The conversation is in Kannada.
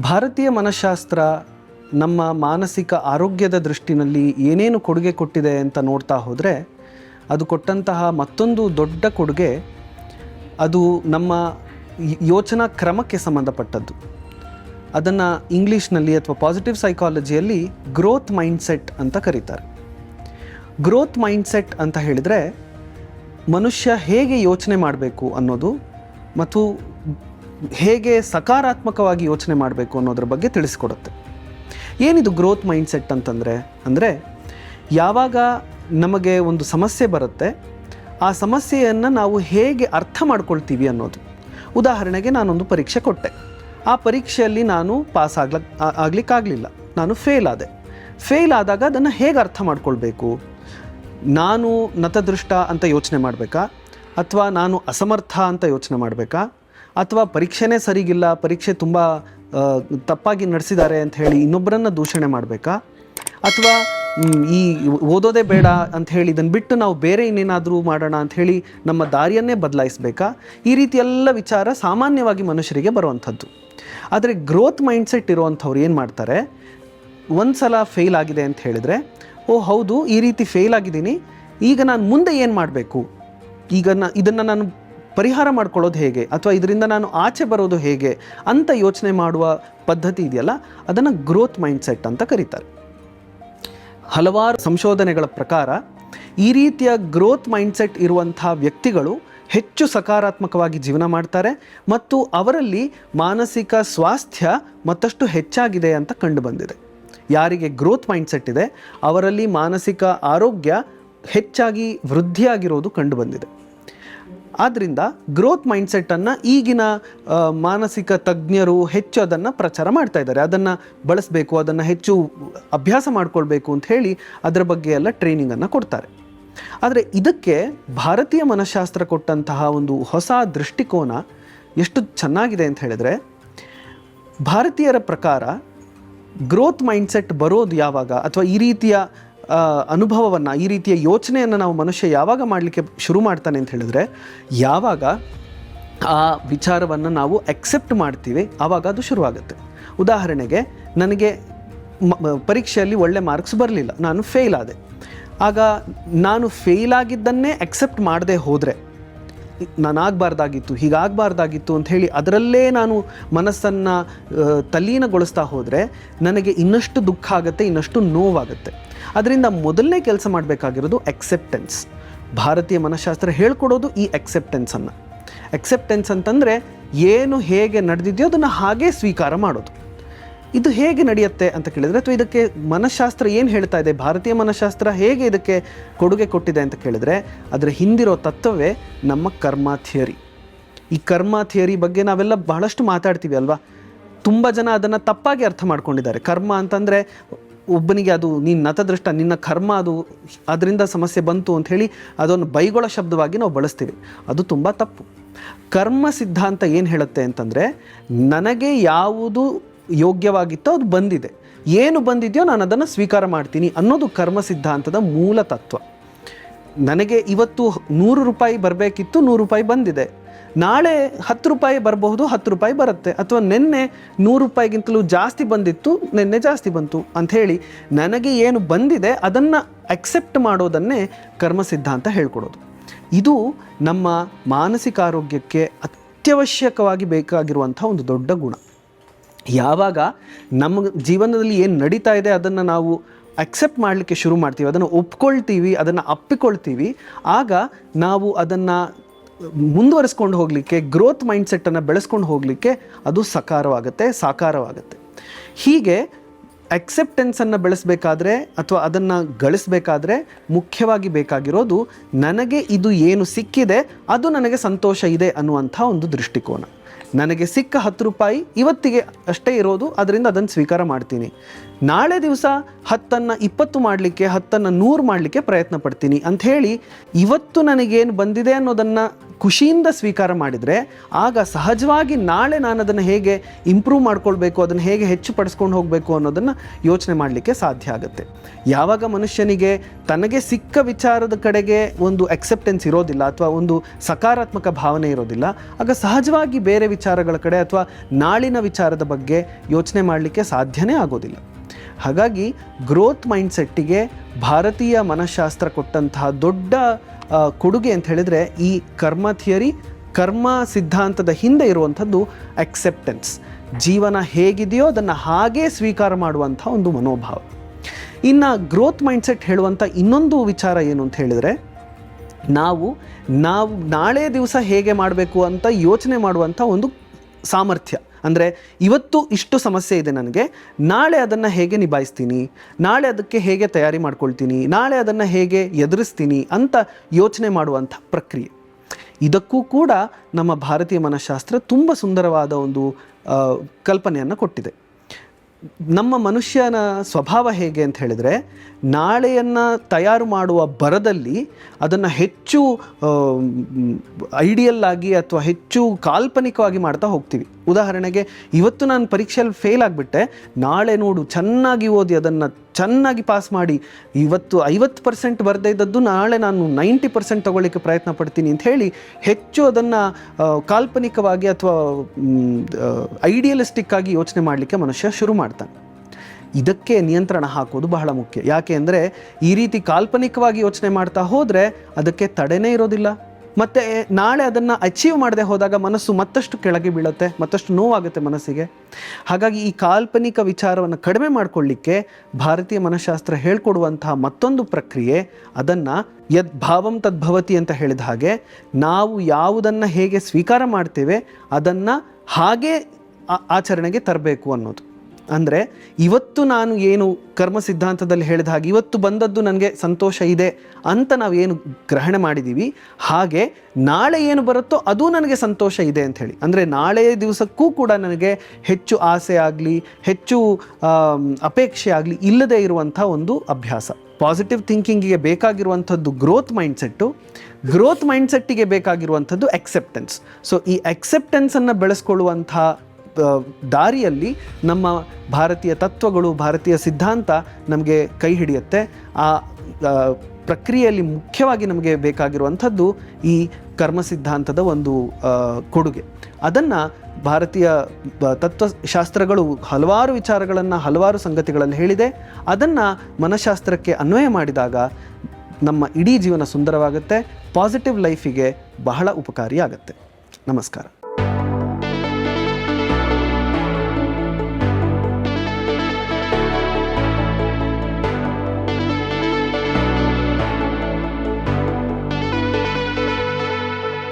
ಭಾರತೀಯ ಮನಃಶಾಸ್ತ್ರ ನಮ್ಮ ಮಾನಸಿಕ ಆರೋಗ್ಯದ ದೃಷ್ಟಿನಲ್ಲಿ ಏನೇನು ಕೊಡುಗೆ ಕೊಟ್ಟಿದೆ ಅಂತ ನೋಡ್ತಾ ಹೋದರೆ ಅದು ಕೊಟ್ಟಂತಹ ಮತ್ತೊಂದು ದೊಡ್ಡ ಕೊಡುಗೆ ಅದು ನಮ್ಮ ಯೋಚನಾ ಕ್ರಮಕ್ಕೆ ಸಂಬಂಧಪಟ್ಟದ್ದು. ಅದನ್ನು ಇಂಗ್ಲೀಷ್ನಲ್ಲಿ ಅಥವಾ ಪಾಸಿಟಿವ್ ಸೈಕಾಲಜಿಯಲ್ಲಿ ಗ್ರೋತ್ ಮೈಂಡ್ಸೆಟ್ ಅಂತ ಕರೀತಾರೆ. ಗ್ರೋತ್ ಮೈಂಡ್ಸೆಟ್ ಅಂತ ಹೇಳಿದರೆ ಮನುಷ್ಯ ಹೇಗೆ ಯೋಚನೆ ಮಾಡಬೇಕು ಅನ್ನೋದು ಮತ್ತು ಹೇಗೆ ಸಕಾರಾತ್ಮಕವಾಗಿ ಯೋಚನೆ ಮಾಡಬೇಕು ಅನ್ನೋದ್ರ ಬಗ್ಗೆ ತಿಳಿಸ್ಕೊಡುತ್ತೆ. ಏನಿದು ಗ್ರೋತ್ ಮೈಂಡ್ಸೆಟ್ ಅಂತಂದರೆ, ಅಂದರೆ ಯಾವಾಗ ನಮಗೆ ಒಂದು ಸಮಸ್ಯೆ ಬರುತ್ತೆ, ಆ ಸಮಸ್ಯೆಯನ್ನು ನಾವು ಹೇಗೆ ಅರ್ಥ ಮಾಡ್ಕೊಳ್ತೀವಿ ಅನ್ನೋದು. ಉದಾಹರಣೆಗೆ ನಾನೊಂದು ಪರೀಕ್ಷೆ ಕೊಟ್ಟೆ. ಆ ಪರೀಕ್ಷೆಯಲ್ಲಿ ನಾನು ಪಾಸ್ ಆಗ್ಲ ಆಗಲಿಕ್ಕಾಗಲಿಲ್ಲ. ನಾನು ಫೇಲ್ ಆದೆ. ಫೇಲ್ ಆದಾಗ ಅದನ್ನು ಹೇಗೆ ಅರ್ಥ ಮಾಡ್ಕೊಳ್ಬೇಕು? ನಾನು ನತದೃಷ್ಟ ಅಂತ ಯೋಚನೆ ಮಾಡಬೇಕಾ? ಅಥವಾ ನಾನು ಅಸಮರ್ಥ ಅಂತ ಯೋಚನೆ ಮಾಡಬೇಕಾ? ಅಥವಾ ಪರೀಕ್ಷೆನೇ ಸರಿಗಿಲ್ಲ, ಪರೀಕ್ಷೆ ತುಂಬ ತಪ್ಪಾಗಿ ನಡೆಸಿದ್ದಾರೆ ಅಂತ ಹೇಳಿ ಇನ್ನೊಬ್ಬರನ್ನ ದೂಷಣೆ ಮಾಡಬೇಕಾ? ಅಥವಾ ಈ ಓದೋದೇ ಬೇಡ ಅಂತ ಹೇಳಿ ಇದನ್ನು ಬಿಟ್ಟು ನಾವು ಬೇರೆ ಇನ್ನೇನಾದರೂ ಮಾಡೋಣ ಅಂತ ಹೇಳಿ ನಮ್ಮ ದಾರಿಯನ್ನೇ ಬದಲಾಯಿಸಬೇಕಾ? ಈ ರೀತಿ ಎಲ್ಲ ವಿಚಾರ ಸಾಮಾನ್ಯವಾಗಿ ಮನುಷ್ಯರಿಗೆ ಬರುವಂಥದ್ದು. ಆದರೆ ಗ್ರೋತ್ ಮೈಂಡ್ಸೆಟ್ ಇರುವಂಥವ್ರು ಏನು ಮಾಡ್ತಾರೆ? ಒಂದು ಸಲ ಫೇಲ್ ಆಗಿದೆ ಅಂತ ಹೇಳಿದರೆ, ಓ ಹೌದು, ಈ ರೀತಿ ಫೇಲ್ ಆಗಿದ್ದೀನಿ, ಈಗ ನಾನು ಮುಂದೆ ಏನು ಮಾಡಬೇಕು? ಈಗ ನಾ, ಇದನ್ನು ನಾನು ಪರಿಹಾರ ಮಾಡ್ಕೊಳ್ಳೋದು ಹೇಗೆ? ಅಥವಾ ಇದರಿಂದ ನಾನು ಆಚೆ ಬರೋದು ಹೇಗೆ? ಅಂತ ಯೋಚನೆ ಮಾಡುವ ಪದ್ಧತಿ ಇದೆಯಲ್ಲ, ಅದನ್ನು ಗ್ರೋತ್ ಮೈಂಡ್ಸೆಟ್ ಅಂತ ಕರೀತಾರೆ. ಹಲವಾರು ಸಂಶೋಧನೆಗಳ ಪ್ರಕಾರ, ಈ ರೀತಿಯ ಗ್ರೋತ್ ಮೈಂಡ್ಸೆಟ್ ಇರುವಂಥ ವ್ಯಕ್ತಿಗಳು ಹೆಚ್ಚು ಸಕಾರಾತ್ಮಕವಾಗಿ ಜೀವನ ಮಾಡ್ತಾರೆ ಮತ್ತು ಅವರಲ್ಲಿ ಮಾನಸಿಕ ಸ್ವಾಸ್ಥ್ಯ ಮತ್ತಷ್ಟು ಹೆಚ್ಚಾಗಿದೆ ಅಂತ ಕಂಡುಬಂದಿದೆ ಯಾರಿಗೆ ಗ್ರೋತ್ ಮೈಂಡ್ಸೆಟ್ ಇದೆ, ಅವರಲ್ಲಿ ಮಾನಸಿಕ ಆರೋಗ್ಯ ಹೆಚ್ಚಾಗಿ ವೃದ್ಧಿಯಾಗಿರೋದು ಕಂಡು ಬಂದಿದೆ. ಆದ್ದರಿಂದ ಗ್ರೋತ್ ಮೈಂಡ್ಸೆಟ್ಟನ್ನು ಈಗಿನ ಮಾನಸಿಕ ತಜ್ಞರು ಹೆಚ್ಚು ಅದನ್ನು ಪ್ರಚಾರ ಮಾಡ್ತಾ ಇದ್ದಾರೆ. ಅದನ್ನು ಬಳಸಬೇಕು, ಅದನ್ನು ಹೆಚ್ಚು ಅಭ್ಯಾಸ ಮಾಡಿಕೊಳ್ಬೇಕು ಅಂತ ಹೇಳಿ ಅದರ ಬಗ್ಗೆ ಎಲ್ಲ ಟ್ರೈನಿಂಗನ್ನು ಕೊಡ್ತಾರೆ. ಆದರೆ ಇದಕ್ಕೆ ಭಾರತೀಯ ಮನಃಶಾಸ್ತ್ರ ಕೊಟ್ಟಂತಹ ಒಂದು ಹೊಸ ದೃಷ್ಟಿಕೋನ ಎಷ್ಟು ಚೆನ್ನಾಗಿದೆ ಅಂತ ಹೇಳಿದರೆ, ಭಾರತೀಯರ ಪ್ರಕಾರ ಗ್ರೋತ್ ಮೈಂಡ್ಸೆಟ್ ಬರೋದು ಯಾವಾಗ, ಅಥವಾ ಈ ರೀತಿಯ ಅನುಭವವನ್ನು, ಈ ರೀತಿಯ ಯೋಚನೆಯನ್ನು ನಾವು ಮನುಷ್ಯ ಯಾವಾಗ ಮಾಡಲಿಕ್ಕೆ ಶುರು ಮಾಡ್ತಾನೆ ಅಂತ ಹೇಳಿದ್ರೆ, ಯಾವಾಗ ಆ ವಿಚಾರವನ್ನು ನಾವು ಅಕ್ಸೆಪ್ಟ್ ಮಾಡ್ತೀವಿ ಆವಾಗ ಅದು ಶುರುವಾಗುತ್ತೆ. ಉದಾಹರಣೆಗೆ, ನನಗೆ ಪರೀಕ್ಷೆಯಲ್ಲಿ ಒಳ್ಳೆ ಮಾರ್ಕ್ಸ್ ಬರಲಿಲ್ಲ, ನಾನು ಫೇಲ್ ಆದೆ. ಆಗ ನಾನು ಫೇಲ್ ಆಗಿದ್ದನ್ನೇ ಅಕ್ಸೆಪ್ಟ್ ಮಾಡದೆ ಹೋದರೆ ನಾನು ಆಗಬಾರ್ದಾಗಿತ್ತು ಹೀಗಾಗಬಾರ್ದಾಗಿತ್ತು ಅಂತ ಹೇಳಿ ಅದರಲ್ಲೇ ನಾನು ಮನಸ್ಸನ್ನು ತಲ್ಲೀನಗೊಳಿಸ್ತಾ ಹೋದರೆ ನನಗೆ ಇನ್ನಷ್ಟು ದುಃಖ ಆಗುತ್ತೆ, ಇನ್ನಷ್ಟು ನೋವಾಗುತ್ತೆ. ಅದರಿಂದ ಮೊದಲನೇ ಕೆಲಸ ಮಾಡಬೇಕಾಗಿರೋದು ಎಕ್ಸೆಪ್ಟೆನ್ಸ್ ಭಾರತೀಯ ಮನಃಶಾಸ್ತ್ರ ಹೇಳ್ಕೊಡೋದು ಈ ಎಕ್ಸೆಪ್ಟೆನ್ಸನ್ನು ಎಕ್ಸೆಪ್ಟೆನ್ಸ್ ಅಂತಂದರೆ ಏನು ಹೇಗೆ ನಡೆದಿದೆಯೋ ಅದನ್ನು ಹಾಗೇ ಸ್ವೀಕಾರ ಮಾಡೋದು. ಇದು ಹೇಗೆ ನಡೆಯುತ್ತೆ ಅಂತ ಕೇಳಿದರೆ ಅಥವಾ ಇದಕ್ಕೆ ಮನಃಶಾಸ್ತ್ರ ಏನು ಹೇಳ್ತಾ ಇದೆ? ಭಾರತೀಯ ಮನಃಶಾಸ್ತ್ರ ಹೇಗೆ ಇದಕ್ಕೆ ಕೊಡುಗೆ ಕೊಟ್ಟಿದೆ ಅಂತ ಕೇಳಿದರೆ ಅದರ ಹಿಂದಿರೋ ತತ್ವವೇ ನಮ್ಮ ಕರ್ಮ ಥಿಯರಿ. ಈ ಕರ್ಮ ಥಿಯರಿ ಬಗ್ಗೆ ನಾವೆಲ್ಲ ಬಹಳಷ್ಟು ಮಾತಾಡ್ತೀವಿ ಅಲ್ವಾ? ತುಂಬ ಜನ ಅದನ್ನು ತಪ್ಪಾಗಿ ಅರ್ಥ ಮಾಡ್ಕೊಂಡಿದ್ದಾರೆ. ಕರ್ಮ ಅಂತಂದರೆ ಒಬ್ಬನಿಗೆ ಅದು ನೀನು ನತದೃಷ್ಟ, ನಿನ್ನ ಕರ್ಮ ಅದು ಅದರಿಂದ ಸಮಸ್ಯೆ ಬಂತು ಅಂತ ಹೇಳಿ ಅದನ್ನು ಬೈಗೊಳ ಶಬ್ದವಾಗಿ ನಾವು ಬಳಸ್ತೀವಿ. ಅದು ತುಂಬ ತಪ್ಪು. ಕರ್ಮ ಸಿದ್ಧಾಂತ ಏನು ಹೇಳುತ್ತೆ ಅಂತಂದರೆ ನನಗೆ ಯಾವುದು ಯೋಗ್ಯವಾಗಿತ್ತೋ ಅದು ಬಂದಿದೆ. ಏನು ಬಂದಿದೆಯೋ ನಾನು ಅದನ್ನು ಸ್ವೀಕಾರ ಮಾಡ್ತೀನಿ ಅನ್ನೋದು ಕರ್ಮ ಸಿದ್ಧಾಂತದ ಮೂಲ ತತ್ವ. ನನಗೆ ಇವತ್ತು ನೂರು ರೂಪಾಯಿ ಬರಬೇಕಿತ್ತು, ನೂರು ರೂಪಾಯಿ ಬಂದಿದೆ. ನಾಳೆ ಹತ್ತು ರೂಪಾಯಿ ಬರಬಹುದು, ಹತ್ತು ರೂಪಾಯಿ ಬರುತ್ತೆ. ಅಥವಾ ನಿನ್ನೆ ನೂರು ರೂಪಾಯಿಗಿಂತಲೂ ಜಾಸ್ತಿ ಬಂದಿತ್ತು, ನಿನ್ನೆ ಜಾಸ್ತಿ ಬಂತು ಅಂಥೇಳಿ ನನಗೆ ಏನು ಬಂದಿದೆ ಅದನ್ನು ಅಕ್ಸೆಪ್ಟ್ ಮಾಡೋದನ್ನೇ ಕರ್ಮ ಸಿದ್ಧಾಂತ ಹೇಳ್ಕೊಡೋದು. ಇದು ನಮ್ಮ ಮಾನಸಿಕ ಆರೋಗ್ಯಕ್ಕೆ ಅತ್ಯವಶ್ಯಕವಾಗಿ ಬೇಕಾಗಿರುವಂಥ ಒಂದು ದೊಡ್ಡ ಗುಣ. ಯಾವಾಗ ನಮ್ಮ ಜೀವನದಲ್ಲಿ ಏನು ನಡೀತಾ ಇದೆ ಅದನ್ನು ನಾವು ಅಕ್ಸೆಪ್ಟ್ ಮಾಡಲಿಕ್ಕೆ ಶುರು ಮಾಡ್ತೀವಿ, ಅದನ್ನು ಒಪ್ಕೊಳ್ತೀವಿ, ಅದನ್ನು ಅಪ್ಪಿಕೊಳ್ತೀವಿ, ಆಗ ನಾವು ಅದನ್ನು ಮುಂದುವರಿಸ್ಕೊಂಡು ಹೋಗಲಿಕ್ಕೆ ಗ್ರೋತ್ ಮೈಂಡ್ಸೆಟ್ಟನ್ನು ಬೆಳೆಸ್ಕೊಂಡು ಹೋಗಲಿಕ್ಕೆ ಅದು ಸಕಾರವಾಗುತ್ತೆ, ಸಾಕಾರವಾಗುತ್ತೆ. ಹೀಗೆ ಅಕ್ಸೆಪ್ಟೆನ್ಸನ್ನು ಬೆಳೆಸಬೇಕಾದ್ರೆ ಅಥವಾ ಅದನ್ನು ಗಳಿಸಬೇಕಾದ್ರೆ ಮುಖ್ಯವಾಗಿ ಬೇಕಾಗಿರೋದು ನನಗೆ ಇದು ಏನು ಸಿಕ್ಕಿದೆ, ಅದು ನನಗೆ ಸಂತೋಷ ಇದೆ ಅನ್ನುವಂಥ ಒಂದು ದೃಷ್ಟಿಕೋನ. ನನಗೆ ಸಿಕ್ಕ ಹತ್ತು ರೂಪಾಯಿ ಇವತ್ತಿಗೆ ಅಷ್ಟೇ ಇರೋದು, ಅದರಿಂದ ಅದನ್ನು ಸ್ವೀಕಾರ ಮಾಡ್ತೀನಿ. ನಾಳೆ ದಿವಸ ಹತ್ತನ್ನು ಇಪ್ಪತ್ತು ಮಾಡಲಿಕ್ಕೆ, ಹತ್ತನ್ನು ನೂರು ಮಾಡಲಿಕ್ಕೆ ಪ್ರಯತ್ನ ಪಡ್ತೀನಿ. ಅಂಥೇಳಿ ಇವತ್ತು ನನಗೇನು ಬಂದಿದೆ ಅನ್ನೋದನ್ನು ಖುಷಿಯಿಂದ ಸ್ವೀಕಾರ ಮಾಡಿದರೆ ಆಗ ಸಹಜವಾಗಿ ನಾಳೆ ನಾನು ಅದನ್ನು ಹೇಗೆ ಇಂಪ್ರೂವ್ ಮಾಡ್ಕೊಳ್ಬೇಕು, ಅದನ್ನು ಹೇಗೆ ಹೆಚ್ಚು ಪಡಿಸ್ಕೊಂಡು ಹೋಗಬೇಕು ಅನ್ನೋದನ್ನು ಯೋಚನೆ ಮಾಡಲಿಕ್ಕೆ ಸಾಧ್ಯ ಆಗುತ್ತೆ. ಯಾವಾಗ ಮನುಷ್ಯನಿಗೆ ತನಗೆ ಸಿಕ್ಕ ವಿಚಾರದ ಕಡೆಗೆ ಒಂದು ಅಕ್ಸೆಪ್ಟೆನ್ಸ್ ಇರೋದಿಲ್ಲ ಅಥವಾ ಒಂದು ಸಕಾರಾತ್ಮಕ ಭಾವನೆ ಇರೋದಿಲ್ಲ, ಆಗ ಸಹಜವಾಗಿ ಬೇರೆ ವಿಚಾರಗಳ ಕಡೆ ಅಥವಾ ನಾಳಿನ ವಿಚಾರದ ಬಗ್ಗೆ ಯೋಚನೆ ಮಾಡಲಿಕ್ಕೆ ಸಾಧ್ಯನೇ ಆಗೋದಿಲ್ಲ. ಹಾಗಾಗಿ ಗ್ರೋತ್ ಮೈಂಡ್ಸೆಟ್ಟಿಗೆ ಭಾರತೀಯ ಮನಃಶಾಸ್ತ್ರ ಕೊಟ್ಟಂತಹ ದೊಡ್ಡ ಕೊಡುಗೆ ಅಂತ ಹೇಳಿದರೆ ಈ ಕರ್ಮ ಥಿಯರಿ, ಕರ್ಮ ಸಿದ್ಧಾಂತದ ಹಿಂದೆ ಇರುವಂಥದ್ದು ಅಕ್ಸೆಪ್ಟೆನ್ಸ್ ಜೀವನ ಹೇಗಿದೆಯೋ ಅದನ್ನು ಹಾಗೇ ಸ್ವೀಕಾರ ಮಾಡುವಂಥ ಒಂದು ಮನೋಭಾವ. ಇನ್ನು ಗ್ರೋತ್ ಮೈಂಡ್ಸೆಟ್ ಹೇಳುವಂಥ ಇನ್ನೊಂದು ವಿಚಾರ ಏನು ಅಂತ ಹೇಳಿದರೆ, ನಾವು ನಾವು ನಾಳೆ ದಿವಸ ಹೇಗೆ ಮಾಡಬೇಕು ಅಂತ ಯೋಚನೆ ಮಾಡುವಂಥ ಒಂದು ಸಾಮರ್ಥ್ಯ. ಅಂದರೆ ಇವತ್ತು ಇಷ್ಟು ಸಮಸ್ಯೆ ಇದೆ ನನಗೆ. ನಾಳೆ ಅದನ್ನು ಹೇಗೆ ನಿಭಾಯಿಸ್ತೀನಿ? ನಾಳೆ ಅದಕ್ಕೆ ಹೇಗೆ ತಯಾರಿ ಮಾಡ್ಕೊಳ್ತೀನಿ? ನಾಳೆ ಅದನ್ನು ಹೇಗೆ ಎದುರಿಸ್ತೀನಿ ಅಂತ ಯೋಚನೆ ಮಾಡುವಂಥ ಪ್ರಕ್ರಿಯೆ. ಇದಕ್ಕೂ ಕೂಡ ನಮ್ಮ ಭಾರತೀಯ ಮನಃಶಾಸ್ತ್ರ ತುಂಬ ಸುಂದರವಾದ ಒಂದು ಕಲ್ಪನೆಯನ್ನು ಕೊಟ್ಟಿದೆ. ನಮ್ಮ ಮನುಷ್ಯನ ಸ್ವಭಾವ ಹೇಗೆ ಅಂತ ಹೇಳಿದರೆ, ನಾಳೆಯನ್ನು ತಯಾರು ಮಾಡುವ ಬರದಲ್ಲಿ ಅದನ್ನು ಹೆಚ್ಚು ಐಡಿಯಲ್ ಆಗಿ ಅಥವಾ ಹೆಚ್ಚು ಕಾಲ್ಪನಿಕವಾಗಿ ಮಾಡ್ತಾ ಹೋಗ್ತೀವಿ. ಉದಾಹರಣೆಗೆ, ಇವತ್ತು ನಾನು ಪರೀಕ್ಷೆಯಲ್ಲಿ ಫೇಲ್ ಆಗಿಬಿಟ್ಟೆ, ನಾಳೆ ನೋಡು, ಚೆನ್ನಾಗಿ ಓದಿ ಅದನ್ನು ಚೆನ್ನಾಗಿ ಪಾಸ್ ಮಾಡಿ ಇವತ್ತು ಐವತ್ತು ಪರ್ಸೆಂಟ್ ಬರದೇ ಇದ್ದದ್ದು ನಾಳೆ ನಾನು ನೈಂಟಿ ಪರ್ಸೆಂಟ್ ತೊಗೊಳ್ಳಿಕ್ಕೆ ಪ್ರಯತ್ನ ಪಡ್ತೀನಿ ಅಂತ ಹೇಳಿ ಹೆಚ್ಚು ಅದನ್ನು ಕಾಲ್ಪನಿಕವಾಗಿ ಅಥವಾ ಐಡಿಯಲಿಸ್ಟಿಕ್ ಆಗಿ ಯೋಚನೆ ಮಾಡಲಿಕ್ಕೆ ಮನುಷ್ಯ ಶುರು ಮಾಡ್ತಾನೆ. ಇದಕ್ಕೆ ನಿಯಂತ್ರಣ ಹಾಕೋದು ಬಹಳ ಮುಖ್ಯ. ಯಾಕೆ ಅಂದರೆ ಈ ರೀತಿ ಕಾಲ್ಪನಿಕವಾಗಿ ಯೋಚನೆ ಮಾಡ್ತಾ ಹೋದರೆ ಅದಕ್ಕೆ ತಡೆನೇ ಇರೋದಿಲ್ಲ. ಮತ್ತು ನಾಳೆ ಅದನ್ನು ಅಚೀವ್ ಮಾಡದೆ ಹೋದಾಗ ಮನಸ್ಸು ಮತ್ತಷ್ಟು ಕೆಳಗೆ ಬೀಳುತ್ತೆ, ಮತ್ತಷ್ಟು ನೋವಾಗುತ್ತೆ ಮನಸ್ಸಿಗೆ. ಹಾಗಾಗಿ ಈ ಕಾಲ್ಪನಿಕ ವಿಚಾರವನ್ನು ಕಡಿಮೆ ಮಾಡಿಕೊಳ್ಳಿಕ್ಕೆ ಭಾರತೀಯ ಮನಃಶಾಸ್ತ್ರ ಹೇಳ್ಕೊಡುವಂತಹ ಮತ್ತೊಂದು ಪ್ರಕ್ರಿಯೆ, ಅದನ್ನು ಯದ್ ಭಾವಂ ತದ್ಭವತಿ ಅಂತ ಹೇಳಿದ ಹಾಗೆ, ನಾವು ಯಾವುದನ್ನು ಹೇಗೆ ಸ್ವೀಕಾರ ಮಾಡ್ತೇವೆ ಅದನ್ನು ಹಾಗೇ ಆಚರಣೆಗೆ ತರಬೇಕು ಅನ್ನೋದು. ಅಂದರೆ ಇವತ್ತು ನಾನು ಏನು ಕರ್ಮ ಸಿದ್ಧಾಂತದಲ್ಲಿ ಹೇಳಿದ ಹಾಗೆ ಇವತ್ತು ಬಂದದ್ದು ನನಗೆ ಸಂತೋಷ ಇದೆ ಅಂತ ನಾವು ಏನು ಗ್ರಹಣೆ ಮಾಡಿದ್ದೀವಿ ಹಾಗೆ ನಾಳೆ ಏನು ಬರುತ್ತೋ ಅದು ನನಗೆ ಸಂತೋಷ ಇದೆ ಅಂತ ಹೇಳಿ. ಅಂದರೆ ನಾಳೆಯ ದಿವಸಕ್ಕೂ ಕೂಡ ನನಗೆ ಹೆಚ್ಚು ಆಸೆ ಆಗಲಿ, ಹೆಚ್ಚು ಅಪೇಕ್ಷೆ ಆಗಲಿ ಇಲ್ಲದೆ ಇರುವಂಥ ಒಂದು ಅಭ್ಯಾಸ. ಪಾಸಿಟಿವ್ ಥಿಂಕಿಂಗಿಗೆ ಬೇಕಾಗಿರುವಂಥದ್ದು ಗ್ರೋತ್ ಮೈಂಡ್ಸೆಟ್ಟು ಗ್ರೋತ್ ಮೈಂಡ್ಸೆಟ್ಟಿಗೆ ಬೇಕಾಗಿರುವಂಥದ್ದು ಎಕ್ಸೆಪ್ಟೆನ್ಸ್ ಸೊ ಈ ಎಕ್ಸೆಪ್ಟೆನ್ಸನ್ನು ಬೆಳೆಸ್ಕೊಳ್ಳುವಂಥ ದಾರಿಯಲ್ಲಿ ನಮ್ಮ ಭಾರತೀಯ ತತ್ವಗಳು, ಭಾರತೀಯ ಸಿದ್ಧಾಂತ ನಮಗೆ ಕೈ ಹಿಡಿಯುತ್ತೆ. ಆ ಪ್ರಕ್ರಿಯೆಯಲ್ಲಿ ಮುಖ್ಯವಾಗಿ ನಮಗೆ ಬೇಕಾಗಿರುವಂಥದ್ದು ಈ ಕರ್ಮ ಸಿದ್ಧಾಂತದ ಒಂದು ಕೊಡುಗೆ. ಅದನ್ನು ಭಾರತೀಯ ತತ್ವಶಾಸ್ತ್ರಗಳು ಹಲವಾರು ವಿಚಾರಗಳನ್ನು, ಹಲವಾರು ಸಂಗತಿಗಳಲ್ಲಿ ಹೇಳಿದೆ. ಅದನ್ನು ಮನಃಶಾಸ್ತ್ರಕ್ಕೆ ಅನ್ವಯ ಮಾಡಿದಾಗ ನಮ್ಮ ಇಡೀ ಜೀವನ ಸುಂದರವಾಗುತ್ತೆ. ಪಾಸಿಟಿವ್ ಲೈಫಿಗೆ ಬಹಳ ಉಪಕಾರಿಯಾಗತ್ತೆ. ನಮಸ್ಕಾರ.